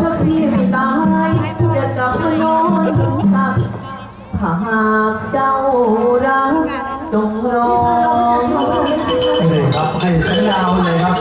ถ้าพี่ไม่ตายจะกลับมานอนตักถ้าหากเจ้ารักจงรอเลยครับให้สัญญาณเลยครับ